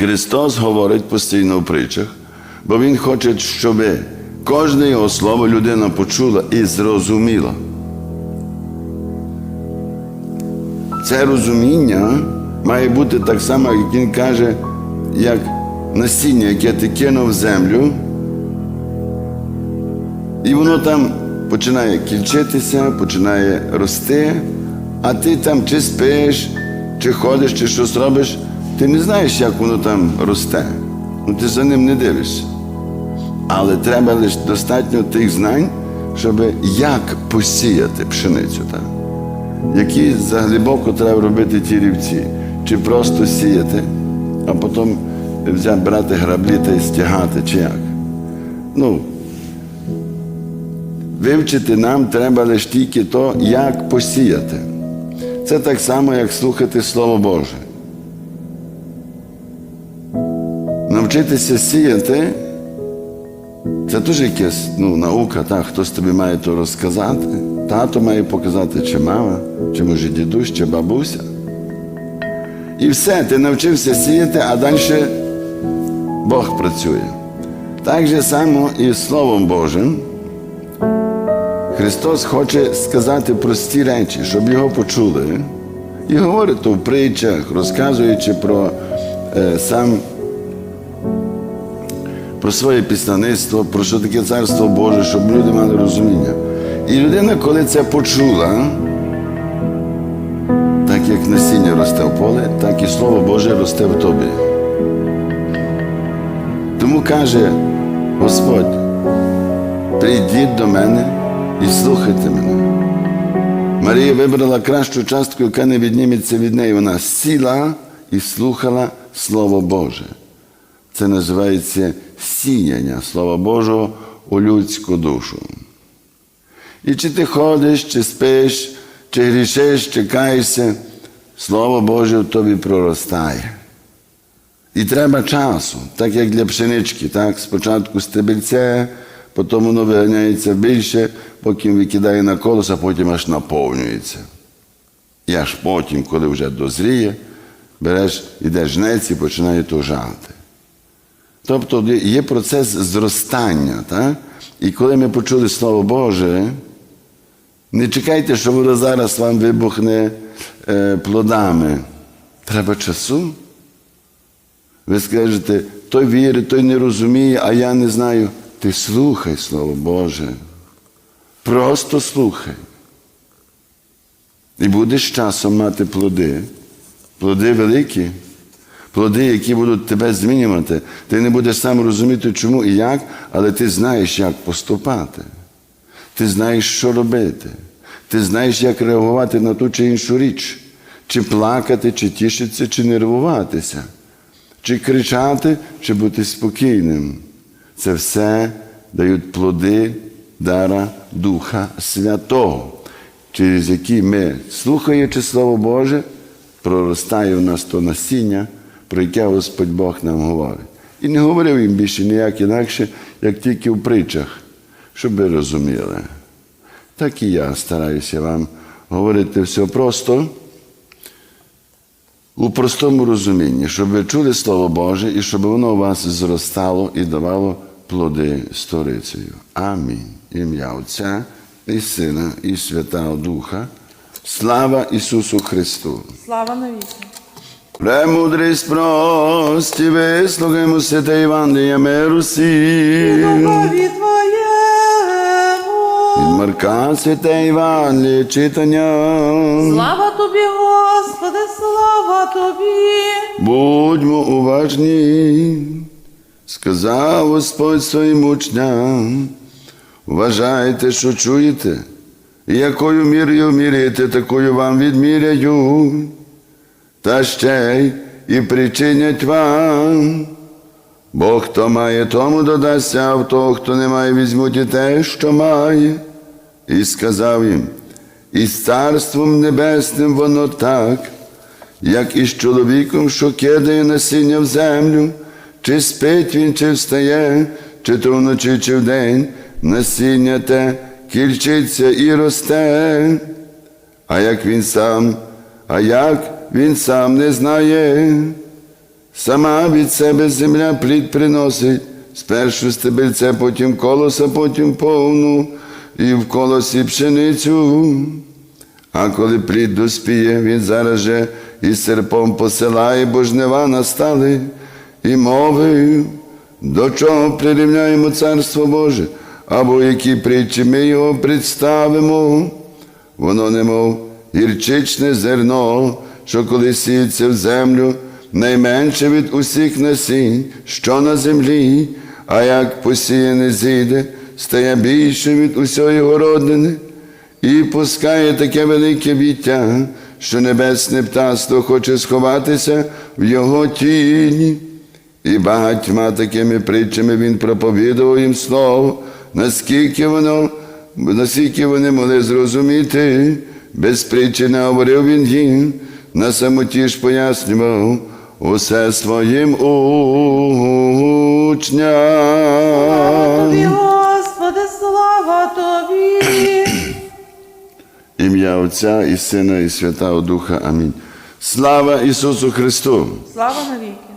Христос говорить постійно в притчах, бо Він хоче, щоб кожне його слово людина почула і зрозуміла. Це розуміння має бути так само, як він каже, як насіння, яке ти кинув в землю, і воно там починає кільчитися, починає рости, а ти там чи спиш, чи ходиш, чи щось робиш, ти не знаєш, як воно там росте. Ну, ти за ним не дивишся. Але треба лише достатньо тих знань, щоб як посіяти пшеницю. Так? Які заглибоко треба робити ті рівці, чи просто сіяти, а потім взяти, брати граблі та й стягати, чи як. Ну, вивчити нам треба лише тільки то, як посіяти. Це так само, як слухати Слово Боже. Навчитися сіяти це теж якась ну, наука, так, хтось тобі має то розказати. Тато має показати, чи мама, чи може дідусь, чи бабуся. І все, ти навчився сіяти, а далі Бог працює. Так же само і Словом Божим. Христос хоче сказати прості речі, щоб його почули. І говорить то в притчах, розказуючи про е, сам про своє післаництво, про що таке царство Боже, щоб люди мали розуміння. І людина, коли це почула, так як насіння росте в поле, так і Слово Боже росте в тобі. Тому каже Господь, прийдіть до мене і слухайте мене. Марія вибрала кращу частку, яка не відніметься від неї. Вона сіла і слухала Слово Боже. Це називається сіяння Слова Божого у людську душу. І чи ти ходиш, чи спиш, чи грішиш, чи каєшся, Слово Боже в тобі проростає. І треба часу, так як для пшенички. Так? Спочатку стебельце, потім воно виганяється більше, потім викидає на колос, а потім аж наповнюється. І аж потім, коли вже дозріє, береш, ідеш жнець і починає то жати. Тобто є процес зростання. Так? І коли ми почули Слово Боже, не чекайте, що воно зараз вам вибухне е, плодами. Треба часу. Ви скажете, той вірить, той не розуміє, а я не знаю. Ти слухай Слово Боже. Просто слухай. І будеш часом мати плоди. Плоди великі, плоди, які будуть тебе змінювати. Ти не будеш сам розуміти, чому і як, але ти знаєш, як поступати. Ти знаєш, що робити. Ти знаєш, як реагувати на ту чи іншу річ, чи плакати, чи тішитися, чи нервуватися, чи кричати, чи бути спокійним. Це все дають плоди дара Духа Святого, через які ми, слухаючи Слово Боже, проростає в нас то насіння, про яке Господь Бог нам говорить. І не говорив їм більше ніяк інакше, як тільки в притчах, щоб ви розуміли. Так і я стараюся вам говорити все просто, у простому розумінні, щоб ви чули Слово Боже і щоб воно у вас зростало і давало плоди сторицею. Амінь. Ім'я Отця і Сина, і Святого Духа. Слава Ісусу Христу! Слава навіки. Премудрість прості, вислухаймо святе Євангелія миру всім. Духові Від Твоєму. Марка святе Євангеліє читання. Слава Тобі, Господи, слава Тобі. Будьмо уважні, сказав Господь своїм учням. Вважайте, що чуєте, якою мірою міряєте, такою вам відміряють, та ще й і причинять вам. Бо хто має, тому додасться, а в того, хто не має, візьмуть і те, що має. І сказав їм, і з царством небесним воно так, як і з чоловіком, що кидає насіння в землю, чи спить він, чи встає, чи то вночі, чи вдень, насіння те кільчиться і росте, а як він сам, а як він сам не знає, Сама від себе земля плід приносить, спершу стебельце, потім колоса, потім повну, і в колосі пшеницю. А коли плід доспіє, він зараз же і серпом посилає, бо жнива настали, і мовив, до чого прирівняємо Царство Боже, або які притчі ми його представимо. Воно немов гірчичне зерно, що коли сіється в землю, найменше від усіх насінь, що на землі, а як посіяне зійде, стає більше від усього городини, і пускає таке велике віття, що небесне птаство хоче сховатися в його тіні. І багатьма такими притчами він проповідував їм слово, наскільки воно, наскільки вони могли зрозуміти, без притчі не говорив він їм, на самоті ж пояснював усе своїм учням. Тобі, Господи, слава Тобі. Ім'я Отця і Сина, і Святого Духа. Амінь. Слава Ісусу Христу! Слава навіки.